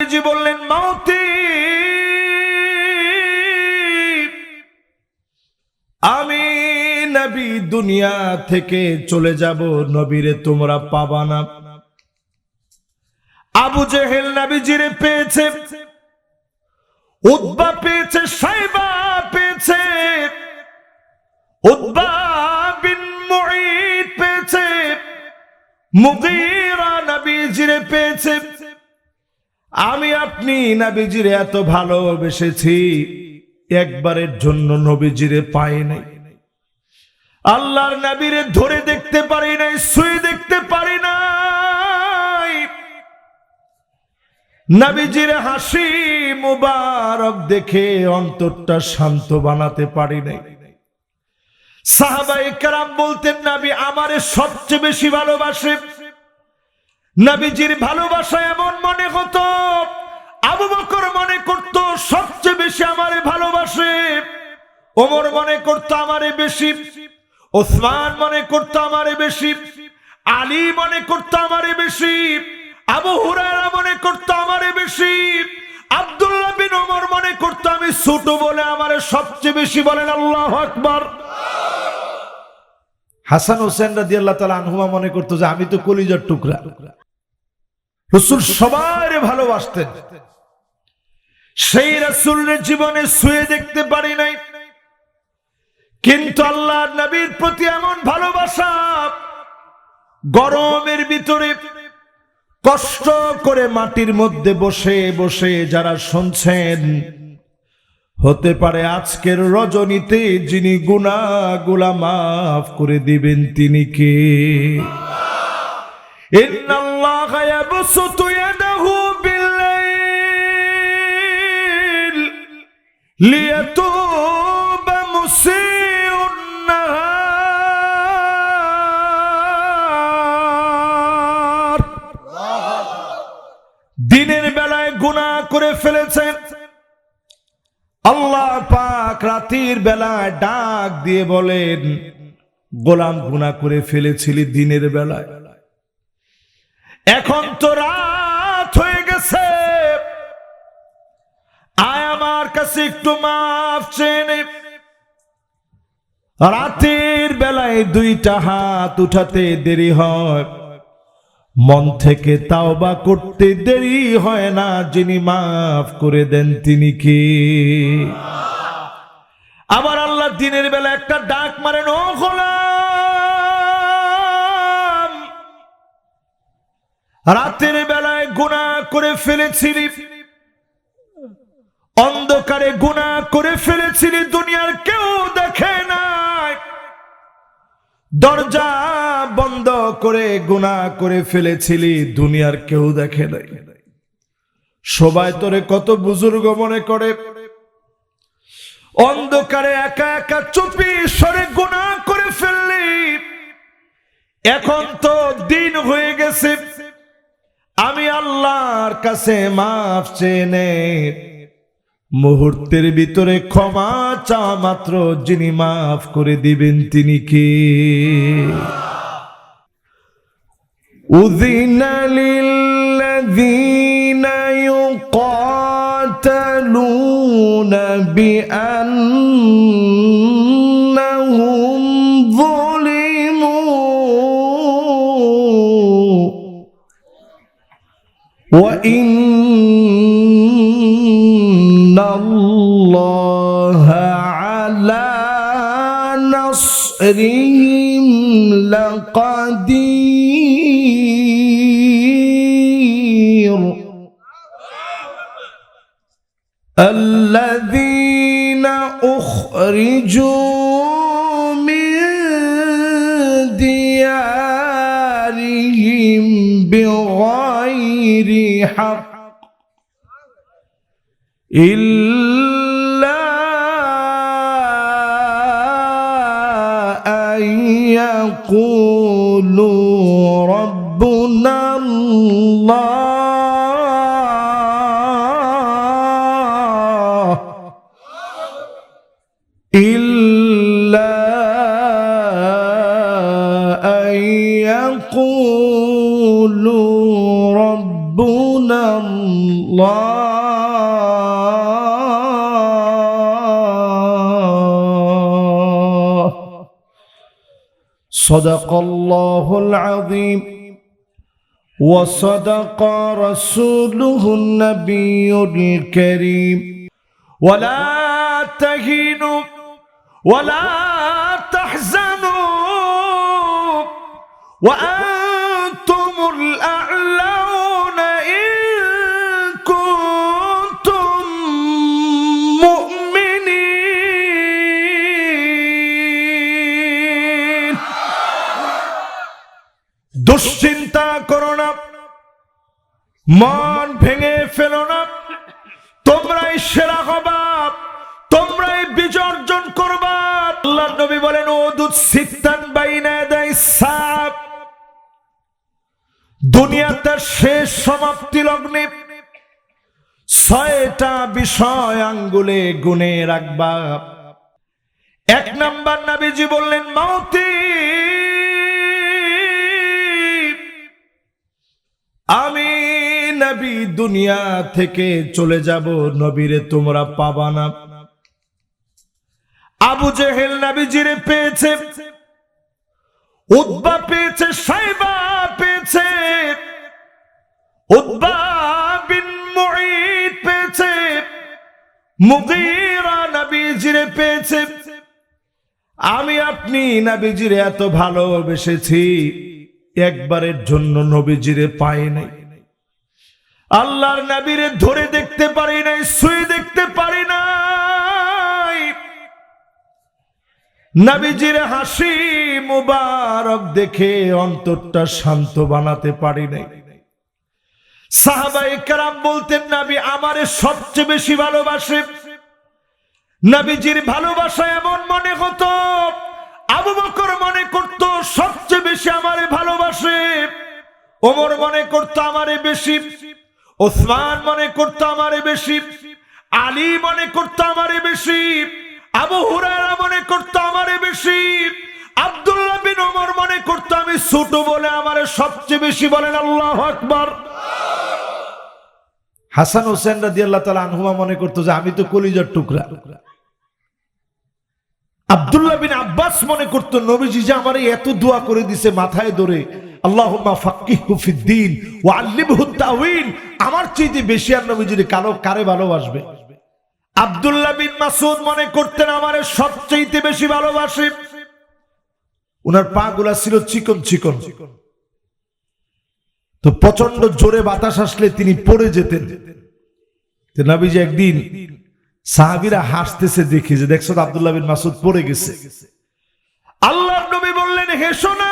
জি বললেন, মাউতি, আমি নবী দুনিয়া থেকে চলে যাব, নবীরে তোমরা পাবা না। আবু জেহেল নবীজিরে পেয়েছে উদ্বা পেয়েছে, সাইবা পেয়েছে উদ্বা বিন মুঈদ পেয়েছে, মুগীরা নবীজিরে পেয়েছে। আমি আপনি নবীজিরে এত ভালোবেসেছি, একবারের জন্য নবীজিরে পাই নাই। আল্লাহর নাবিরে ধরে দেখতে পারি নাই, শুয়ে দেখতে পারি নাই। নবীজির হাসি মুবারক দেখে অন্তরটা শান্ত বানাতে পারি নাই। সাহাবাই কারাম বলতেন, নাবি, আমারে সবচেয়ে বেশি ভালোবাসে নবীজির ভালোবাসা এমন মনে হতো, আবু বকর মনে করত, সবচেয়ে বেশি আমারে ভালোবাসে, ওমর মনে করতো আমারে বেশি, ওসমান মনে করতো আমারে বেশি, আলী মনে করতো আমারে বেশি, আবু হুরায়রা মনে করতো আমারে বেশি, আব্দুল্লাহ বিন ওমর মনে করতো আমি ছোট বলে আমারে সবচেয়ে বেশি বলেন আল্লাহ আকবার। হাসান হোসেন রাদি আল্লাহ তালা আনহুমা মনে করতো যে আমি তো কলিজার টুকরা। রসুল সবার ভালোবাসতেন। সেই রাসুলের জীবনে শুয়ে দেখতে পারি নাই। কিন্তু আল্লাহ নবীর প্রতি এমন ভালোবাসা গরমের ভিতরে কষ্ট করে মাটির মধ্যে বসে বসে যারা শুনছেন, হতে পারে আজকের রজনীতে যিনি গুনা গুলা মাফ করে দিবেন, তিনি কে? ইন্নাল يبسط يده بالليل ليتوب مسيء النهار দিনের বেলায় গুনাহ করে ফেলেছেন আল্লাহ পাক রাতের বেলায় ডাক দিয়ে বলেন গোলাম গুনাহ করে ফেলেছিলি দিনের বেলায় এখন তো রাত হয়ে গেছে। আয় আমার কাছে একটু মাফ চেনে রাতের বেলায় দুইটা হাত উঠাতে দেরি হয়। মন থেকে তাওবা করতে দেরি হয় না, যিনি মাফ করে দেন তিনি কি? আবার আল্লাহ দিনের বেলা একটা ডাক মারেন ও গোলাম! রাতের বেলায় গুণা করে ফেলেছিলি। অন্ধকারে গুণা করে ফেলেছিলি, দুনিয়ার কেউ দেখে নাই। দরজা বন্ধ করে গুণা করে ফেলেছিলি, দুনিয়ার কেউ দেখে নাই। সবাই তোরে কত বুজুর্গ মনে করে। অন্ধকারে একা একা চুপি সরে গুণা করে ফেললি। এখন তো দিন হয়ে গেছে। আমি আল্লাহর কাছে মাফ চেনে মুহূর্তের ভিতরে ক্ষমা চা মাত্র যিনি মাফ করে দিবেন তিনি কে أذن للذين يقاتلون بأنهم وإن الله على نصرهم لقدير. الذين بغير حق. إلا أن يقولوا الله الله صدق الله العظيم وصدق رسوله النبي الكريم ولا تهينوا ولا تحزنوا وأنتم দুশ্চিন্তা করো না। মন ভেঙে ফেলো না। তোমরাই সেরা হবা। তোমরাই বিজর্জন করবা। আল্লাহ নবী বলেন ওদুত সিত্তান বাইনা দেয় সাপ দুনিয়াতে শেষ সমাপ্তি লগ্নে ছয়টা বিষয় আঙ্গুলে গুনে রাখবা। এক নাম্বার নাবিজি বললেন, মাউতি নবী দুনিয়া থেকে চলে যাব, নবীরে তোমরা পাবা না। আবু জেহেল নবীজিরে পেয়েছে উদ্বা পেয়েছে, সাইবা পেয়েছে পেয়েছে, মুগীরা নবীজিরে পেয়েছে। আমি আপনি নবীজিরে এত ভালোবেসেছি, একবারের জন্য নবীজিরে পাই নাই। আল্লাহর নবীরে ধরে দেখতে পারি নাই, শুয়ে দেখতে পারি নাই। নবীজির হাসি মুবারক দেখে অন্তরটা শান্ত বানাতে পারি নাই। সাহাবাই কারাম বলতেন, নবী, আমারে সবচেয়ে বেশি ভালোবাসে। নাবিজির ভালোবাসা এমন মনে হতো, আবু বকর মনে করত, সবচেয়ে বেশি আমারে ভালোবাসে। ওমর মনে করতো, আমারে বেশি। ওসমান মনে করত আমারে বেশি, আলী মনে করত আমারে বেশি, আবু হুরায়রা মনে করত আমারে বেশি, আব্দুল্লাহ বিন ওমর মনে করত আমি ছোট বলে আমারে সবচেয়ে বেশি বলেন আল্লাহ আকবার। হাসান হোসেন রাজি আল্লাহ তালা আনহুমা মনে করতো যে আমি তো কলিজার টুকরা। আব্দুল্লাহ বিন আব্বাস মনে করতো, নবীজি যে আমার এত দোয়া করে দিছে মাথায় ধরে আল্লাহুম্মা ফাক্কিহু ফিদ্দিন ওয়া আল্লিমহু তাওয়িল। আমার চাইতে বেশি আর নবীজির কালো কারে ভালোবাসবে? আব্দুল্লাহ বিন মাসুদ মনে করতেন সবচেয়ে বেশি উনার পা গুলা ছিল চিকন চিকন। তো প্রচণ্ড জোরে বাতাস আসলে তিনি পড়ে যেতেন। নবীজি একদিন সাহাবিরা হাসতেছে দেখি যে দেখছ আব্দুল্লাহ বিন মাসুদ পড়ে গেছে। আল্লাহ নবী বললেন হেসো না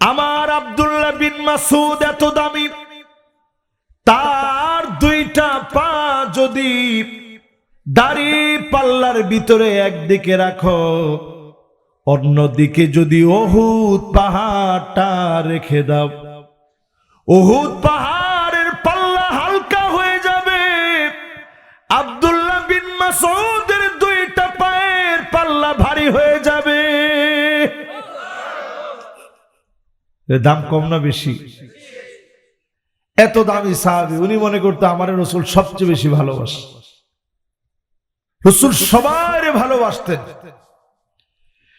আমার আব্দুল্লাহ বিন মাসুদ এত দামি। তার দুইটা পা যদি দাড়ি পাল্লার ভিতরে একদিকে রাখো, অন্যদিকে যদি অহুত পাহাড়টা রেখে দাও। অহুত পাহাড়ের পাল্লা হালকা হয়ে যাবে। আব্দুল্লাহ বিন মাসউদের দুইটা পায়ের পাল্লা ভারী হয়ে যাবে। দাম কম না বেশি? এত দামি সাহাবি, উনি মনে করতো আমার রসুল সবচেয়ে বেশি ভালোবাসে। রসুল সবার ভালোবাসতেন।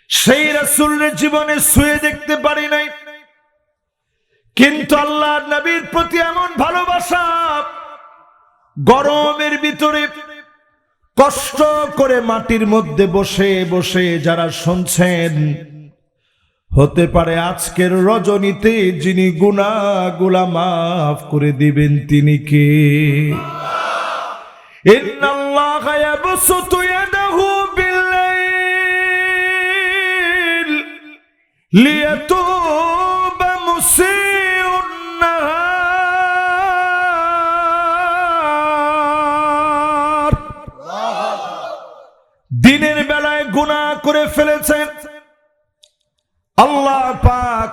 সেই রসুলের জীবনে শুয়ে দেখতে পারি নাই। কিন্তু আল্লাহ নবীর প্রতি এমন ভালোবাসা, গরমের ভিতরে কষ্ট করে মাটির মধ্যে বসে বসে যারা শুনছেন হতে পারে আজকের রজনীতে যিনি গুনা গুলা মাফ করে দিবেন, তিনি কে? দিনের বেলায় গুনাহ করে ফেলেছেন।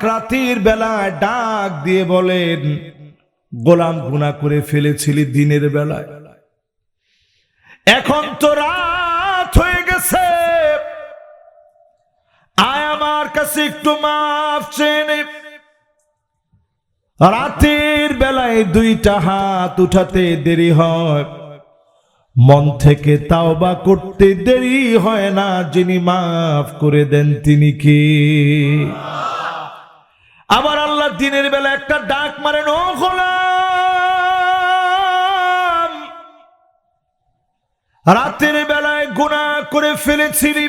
রাতের বেলায় ডাক দিয়ে বলেন, গোলাম গুনা করে ফেলেছিলি দিনের বেলায়। এখন তো রাত হয়ে গেছে। আয় আমার কাছে একটু মাফ চেনে রাতের বেলায় দুইটা হাত উঠাতে দেরি হয়। মন থেকে তাওবা করতে দেরি হয় না, যিনি মাফ করে দেন তিনি কি? আবার আল্লাহ দিনের বেলা একটা ডাক মারেন ও গোলাম! রাতের বেলায় গুনাহ করে ফেলেছিলি।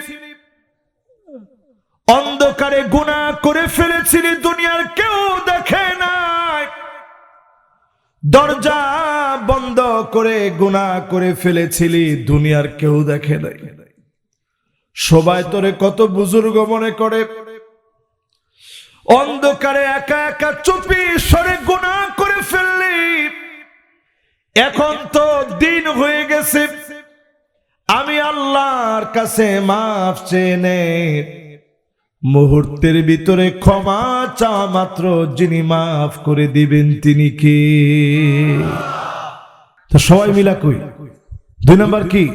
অন্ধকারে গুনাহ করে ফেলেছিলি, দুনিয়ার কেউ দেখে নাই। দরজা বন্ধ করে গুনাহ করে ফেলেছিলি, দুনিয়ার কেউ দেখে নাই। সবাই তোরে কত বুজুর্গ মনে করে। অন্ধকারে একা একা চুপি সরে গুনাহ করে ফেললি। এখন তো দিন হয়ে গেছে। আমি আল্লাহর কাছে মাফ চেয়ে নে। মুহূর্তের ভিতরে ক্ষমা চাওয়া মাত্র যিনি মাফ করে দিবেন তিনি কি? সবাই মিলা কই? দুই নম্বর কি?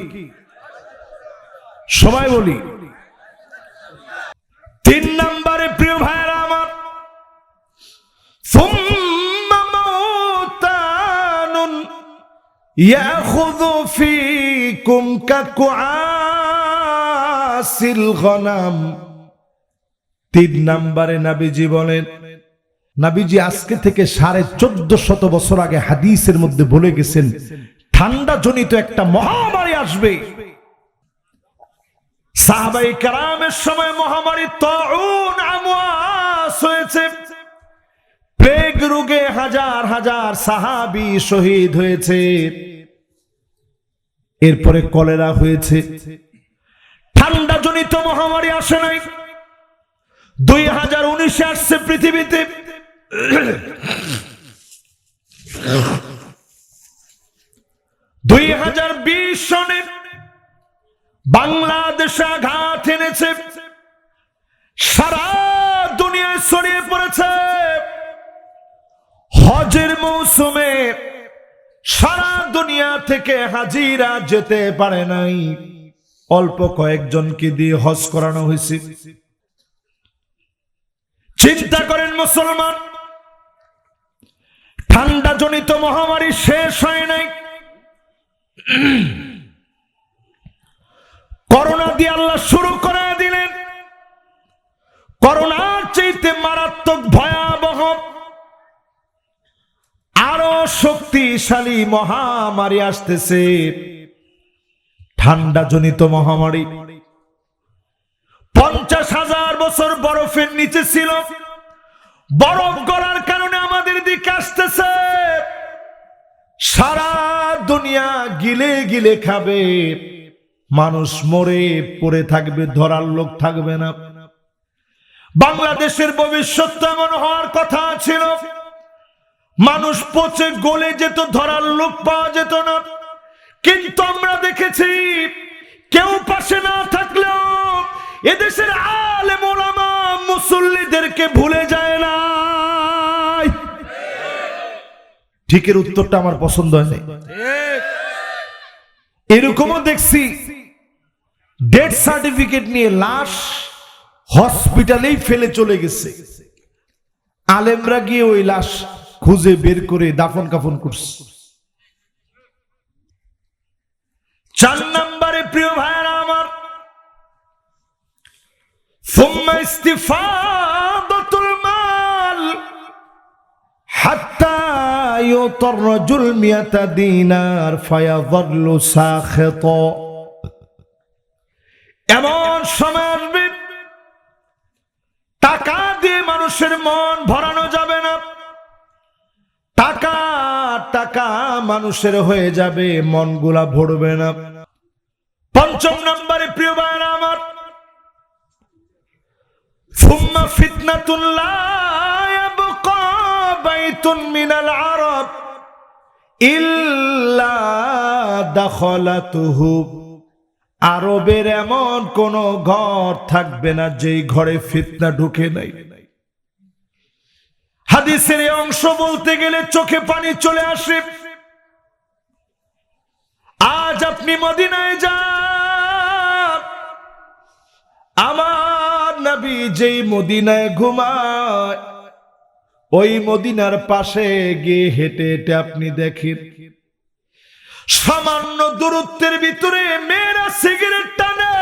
সবাই বলি। তিন নম্বরে يأخذ فيكم ككعاس الغنم তিন নম্বরে নাবিজি বলেন নাবিজি আজকে থেকে সাড়ে চোদ্দ শত বছর আগে হাদিসের মধ্যে বলে গেছেন ঠান্ডা জনিত একটা মহামারী আসবে সাহাবাই কারামের সময় মহামারী তরুণ আমোয়াস হয়েছে প্লেগ রোগে হাজার হাজার সাহাবি শহীদ হয়েছে এরপরে কলেরা হয়েছে। ঠান্ডা জনিত মহামারী আসে নাই। দুই হাজার উনিশে আসছে পৃথিবীতে। দুই হাজার বিশ সনে বাংলাদেশে আঘাত এনেছে। সারা দুনিয়ায় ছড়িয়ে পড়েছে। হজের মৌসুমে সারা দুনিয়া থেকে হাজিরা যেতে পারে নাই। অল্প কয়েকজনকে দিয়ে হজ করানো হয়েছে। চিন্তা করেন মুসলমান ঠান্ডা জনিত মহামারী শেষ হয় নাই। করোনা দিয়ে আল্লাহ শুরু করে দিলেন। করোনার চাইতে মারাত্মক ভয়াবহ শক্তিশালী মহামারী আসতেছে। ঠান্ডা জনিত মহামারী। পঞ্চাশ হাজার বছর বরফের নিচে ছিল। বরফ গলার কারণে আমাদের দিকে আসতেছে। সারা দুনিয়া গিলে গিলে খাবে। মানুষ মরে পড়ে থাকবে, ধরার লোক থাকবে না। বাংলাদেশের ভবিষ্যৎ এমন হওয়ার কথা ছিল। মানুষ পচে গলে যেত, ধরার লোক পাওয়া যেত না। কিন্তু আমরা দেখেছি, কেউ পাশে না থাকলেও এদেশের আলেম ওলামা মুসল্লিদেরকে ভুলে যায় না। ঠিকের উত্তরটা আমার পছন্দ হয়নি এরকমও দেখছি ডেথ সার্টিফিকেট নিয়ে লাশ হসপিটালেই ফেলে চলে গেছে। আলেমরা গিয়ে ওই লাশ খুঁজে বের করে দাফন কাফন করছে চার নম্বরে প্রিয় ভাইয়েরা আমার ثم استفاضة المال حتى يعطى الرجل مئة دينار فيظل ساخطا এমন সময় আসবে টাকা দিয়ে মানুষের মন ভরানো যাবে না টাকা টাকা মানুষের হয়ে যাবে, মনগুলা ভরবে না। পঞ্চম নম্বরে প্রিয় বায়না আমার ফুম্মা ফিতনা বাইতুন মিনাল আরব আরবের এমন কোন ঘর থাকবে না যেই ঘরে ফিতনা ঢুকে নাই। হাদিসের অংশ বলতে গেলে চোখে পানি চলে আসে। আজ আপনি মদিনায় যান। আমার নবী যেই মদিনায় ঘুমায়, ওই মদিনার পাশে গিয়ে হেঁটে হেঁটে আপনি দেখেন, সামান্য দূরত্বের ভিতরে মেয়েরা সিগারেট টানে।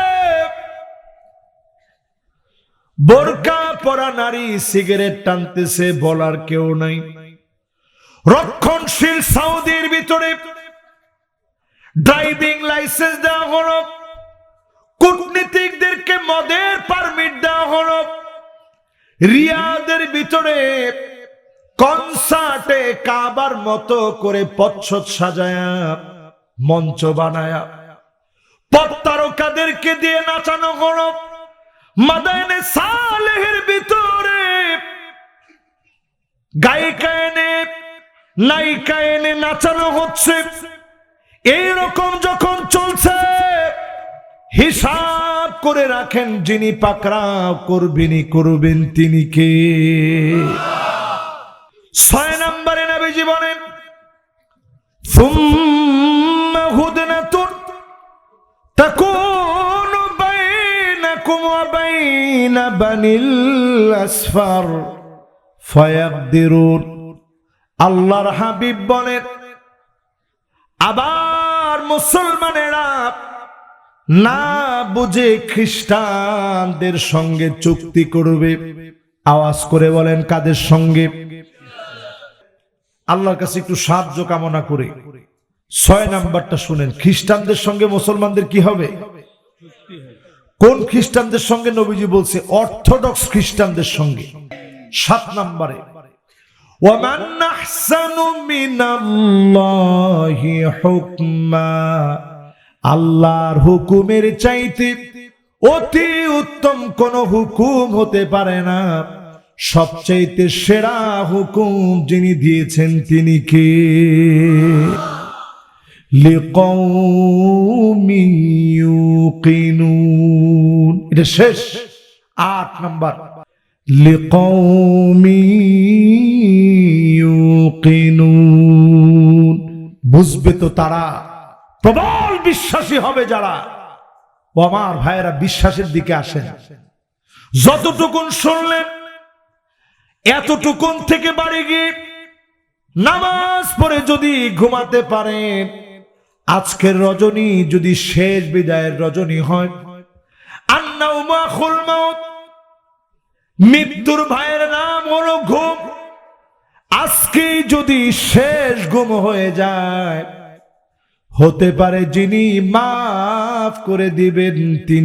বোরকা পরা নারী সিগারেট টানতেছে বলার কেউ নাই। রক্ষণশীল সাউদির ভিতরে ড্রাইভিং লাইসেন্স দেওয়া হলো। কূটনীতিকদেরকে মদের পারমিট দেওয়া হলো। রিয়াদের ভিতরে কনসার্টে কাবার মতো করে পচ্ছদ সাজায়া, মঞ্চ বানায়া। পত্তারকাদেরকে দিয়ে নাচানো হলো। সালেহের ভিতরে নাচানো হচ্ছে। যখন চলছে, হিসাব করে রাখেন যিনি পাকড়াও করবেনই করবেন তিনি কে। ছয় নম্বরে নবী জীবনের ثم আল্লাহর হাবিব বলেন, আবার মুসলমানেরা না বুঝে খ্রিস্টানদের সঙ্গে চুক্তি করবে। আওয়াজ করে বলেন, কাদের সঙ্গে? আল্লাহর কাছে একটু সাহায্য কামনা করে। ছয় নাম্বারটা শুনেন, খ্রিস্টানদের সঙ্গে মুসলমানদের কি হবে? কোন খ্রিস্টানদের সঙ্গে নবীজি বলছে অর্থোডক্স খ্রিস্টানদের সঙ্গে সাত নাম্বারে ومن أحسن من الله حكما আল্লাহর হুকুমের চাইতে অতি উত্তম কোন হুকুম হতে পারে না সবচাইতে সেরা হুকুম যিনি দিয়েছেন তিনি কে লিকৌম ইউকিনুন এটা শেষ। আট নাম্বার। বুঝবে তো তারা প্রবল বিশ্বাসী হবে যারা। ও আমার ভাইয়েরা, বিশ্বাসের দিকে আসেন। যতটুকুন শুনলেন, এতটুকুন থেকে বাড়ি গিয়ে নামাজ পড়ে যদি ঘুমাতে পারেন আজকের রজনী যদি শেষ বিদায়ের রজনী হয় মৃত্যুর ভাইয়ের নাম হলো ঘুম। আজকে যদি শেষ ঘুম হয়ে যায়, হতে পারে যিনি মাফ করে দিবেন, তিনি